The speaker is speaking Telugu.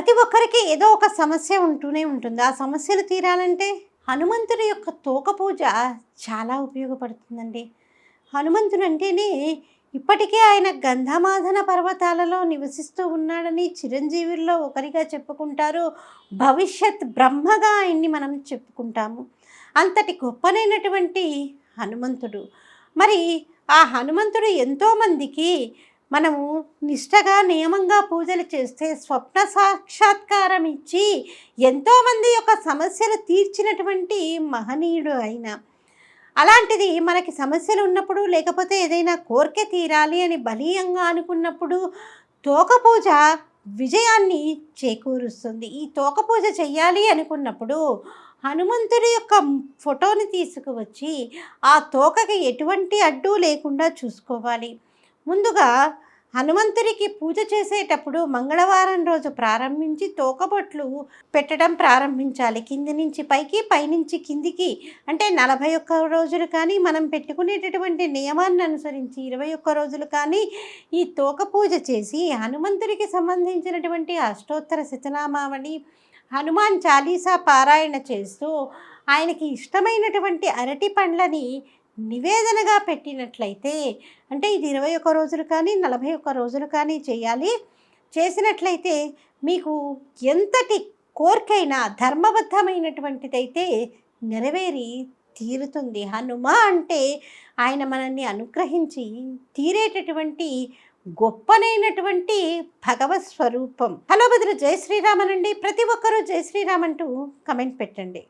ప్రతి ఒక్కరికి ఏదో ఒక సమస్య ఉంటూనే ఉంటుంది. ఆ సమస్యలు తీరాలంటే హనుమంతుడి యొక్క తోక పూజ చాలా ఉపయోగపడుతుందండి. హనుమంతుడు అంటేనే ఇప్పటికే ఆయన గంధమాధన పర్వతాలలో నివసిస్తూ ఉన్నాడని చిరంజీవుల్లో ఒకరిగా చెప్పుకుంటారు. భవిష్యత్ బ్రహ్మగా ఆయన్ని మనం చెప్పుకుంటాము. అంతటి గొప్పనైనటువంటి హనుమంతుడు. మరి ఆ హనుమంతుడు ఎంతోమందికి మనము నిష్టగా నియమంగా పూజలు చేస్తే స్వప్న సాక్షాత్కారం ఇచ్చి ఎంతోమంది యొక్క సమస్యలు తీర్చినటువంటి మహనీయుడు అయిన. అలాంటిది మనకి సమస్యలు ఉన్నప్పుడు లేకపోతే ఏదైనా కోరిక తీరాలి అని బలీయంగా అనుకున్నప్పుడు తోక పూజ విజయాన్ని చేకూరుస్తుంది. ఈ తోక పూజ చెయ్యాలి అనుకున్నప్పుడు హనుమంతుడి యొక్క ఫోటోని తీసుకువచ్చి ఆ తోకకి ఎటువంటి అడ్డు లేకుండా చూసుకోవాలి. ముందుగా హనుమంతుడికి పూజ చేసేటప్పుడు మంగళవారం రోజు ప్రారంభించి తోకబొట్లు పెట్టడం ప్రారంభించాలి. కింది నుంచి పైకి పైనుంచి కిందికి అంటే నలభై ఒక్క రోజులు కానీ మనం పెట్టుకునేటటువంటి నియమాన్ని అనుసరించి ఇరవై ఒక్క రోజులు కానీ ఈ తోక పూజ చేసి హనుమంతుడికి సంబంధించినటువంటి అష్టోత్తర శతనామావళి హనుమాన్ చాలీసా పారాయణ చేస్తూ ఆయనకి ఇష్టమైనటువంటి అరటి పండ్లని నివేదనగా పెట్టినట్లయితే అంటే ఇది ఇరవై ఒక్క రోజులు కానీ నలభై ఒక్క రోజులు కానీ చేయాలి. చేసినట్లయితే మీకు ఎంతటి కోరికైనా ధర్మబద్ధమైనటువంటిదైతే నెరవేరి తీరుతుంది. హనుమ అంటే ఆయన మనల్ని అనుగ్రహించి తీరేటటువంటి గొప్పనైనటువంటి భగవత్ స్వరూపం. హలో బదులు జై శ్రీరామనండి. ప్రతి ఒక్కరూ జై శ్రీరామ్ అంటూ కమెంట్ పెట్టండి.